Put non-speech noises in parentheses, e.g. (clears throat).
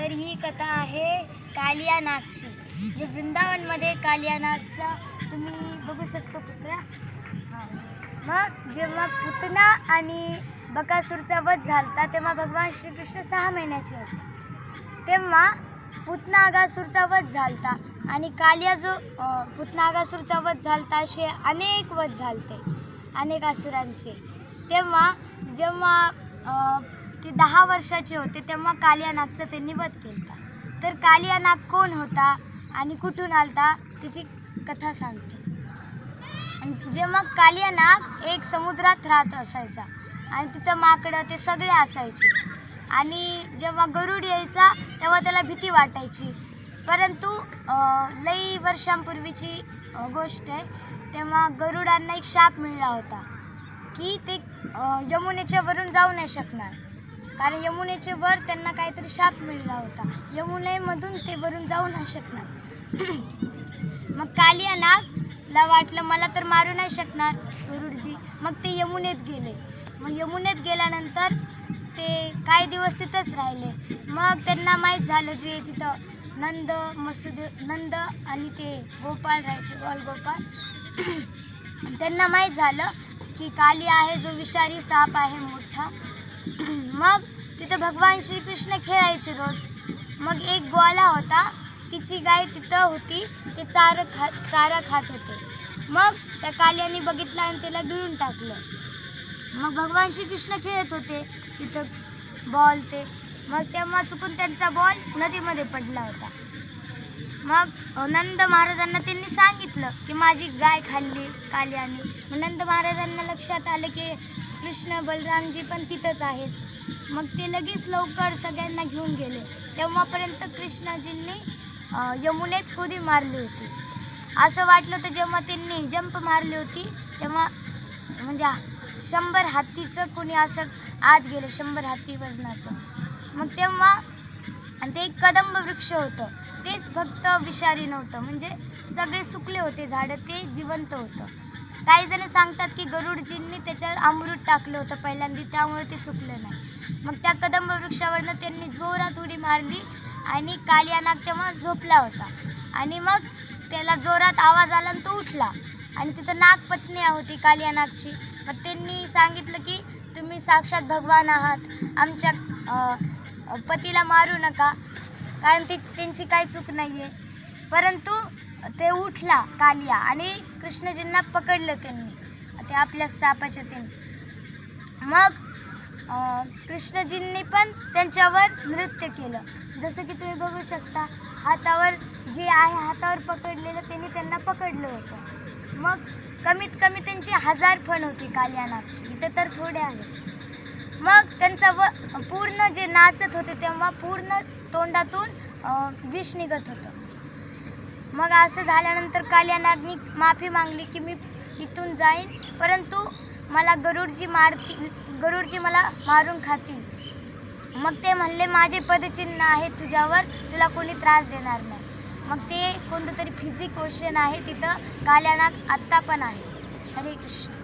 तर ही कथा आहे कालिया नागची जे म्हणजे वृंदावनमध्ये कालिया नागचा तुम्ही बघू शकतो पुतळा. हां. मग जेव्हा पुतना आणि बकासूरचा वध झालता तेव्हा भगवान श्रीकृष्ण सहा महिन्याचे होते. तेव्हा पुतना आगासूरचा वध झालता आणि कालिया जो पुतना आगासूरचा वध झालता असे अनेक वध झालते अनेक असुरांचे. तेव्हा जेव्हा ते दहा वर्षाचे होते तेव्हा कालिया नागचा त्यांनी वध केला तर कालिया नाग कोण होता आणि कुठून आलता त्याची कथा सांगते. आणि जेव्हा कालिया नाग एक समुद्रात राहत असायचा आणि तिथं माकडं ते सगळे असायचे. आणि जेव्हा गरुड यायचा तेव्हा त्याला भीती वाटायची. परंतु लई वर्षांपूर्वीची गोष्ट आहे. तेव्हा गरुडांना एक शाप मिळाला होता की ते यमुनेच्या वरून जाऊ नाही शकणार. कारण यमुनेचे वर त्यांना काहीतरी शाप मिळाला होता. यमुनेमधून ते वरून जाऊ नाही शकणार. (clears throat) मग कालिया नागला वाटलं मला तर मारू नाही शकणार. गरुडजी मग ते यमुनेत गेले. मग यमुनेत गेल्यानंतर ते काही दिवस तिथंच राहिले. मग त्यांना माहीत झालं जे तिथं नंद मसुद नंद आणि ते गोपाळ राहायचे गोल गोपाळ (clears throat) त्यांना माहीत झालं की काली आहे जो विषारी साप आहे मोठा. मग तिथं भगवान श्रीकृष्ण खेळायचे रोज. मग एक ग्वाला होता तिची गाय तिथं होती ते चारं खा चारा खात होते. मग त्या काल्याने बघितलं आणि त्याला गिळून टाकलं. मग भगवान श्रीकृष्ण खेळत होते तिथं बॉल ते. मग तेव्हा चुकून त्यांचा बॉल नदीमध्ये पडला होता. मग नंद महाराजांना त्यांनी सांगितलं की माझी गाय खाल्ली काल्याने. मग नंद महाराजांना लक्षात आलं की कृष्ण बलरामजी पण तिथंच आहेत. मग ते लगेच लवकर सगळ्यांना घेऊन गेले. तेव्हापर्यंत कृष्णजींनी यमुनेत उडी मारली होती. असं वाटलं होतं जेव्हा त्यांनी जंप मारली होती तेव्हा म्हणजे शंभर हत्तीचं कोणी असं आत गेलं शंभर हत्ती वजनाचं. मग तेव्हा आणि ते एक कदंब वृक्ष होतं. तेच फक्त विषारी नव्हतं. म्हणजे सगळे सुकले होते झाडं ते जिवंत होतं. काही जण सांगतात की गरुडजींनी त्याच्यावर अमृत टाकलं होतं पहिल्यांदा त्यामुळे ते सुकलं नाही. मग त्या कदंब वृक्षावरनं त्यांनी जोरात उडी मारली आणि कालिया नाग तेव्हा झोपला होता. आणि मग त्याला जोरात आवाज आला आणि तो उठला. आणि तिथं नागपत्नी होती कालिया नागची. मग त्यांनी सांगितलं की तुम्ही साक्षात भगवान आहात. आमच्या पतीला मारू नका. कारण ती त्यांची काही चूक नाही आहे परंतु ते उठला कालिया आणि कृष्णजींना पकडलं त्यांनी. ते आपल्या सापाच्या त्यांनी मग कृष्णजींनी पण त्यांच्यावर नृत्य केलं. जसं की तुम्ही बघू शकता हातावर जे आहे हातावर पकडलेलं त्यांनी त्यांना पकडलं होतं. मग कमीत कमी त्यांची हजार फण होती कालियानागची इथं तर थोडे आहेत मग त्यांचा व पूर्ण जे नाचत होते तेव्हा पूर्ण तोंडातून विष निघत होतं. मग असं झाल्यानंतर कालियानागनी माफी मागली की मी इथून जाईन परंतु मला गरुडजी मारतील गरुडजी मला मारून खातील. मग ते म्हणले माझे पदचिन्ह आहे तुझ्यावर तुला कोणी त्रास देणार नाही. मग ते कोणतं तरी फिजिक क्वेश्चन आहे तिथं काल्यानाग आत्ता पण आहे. हरे कृष्ण.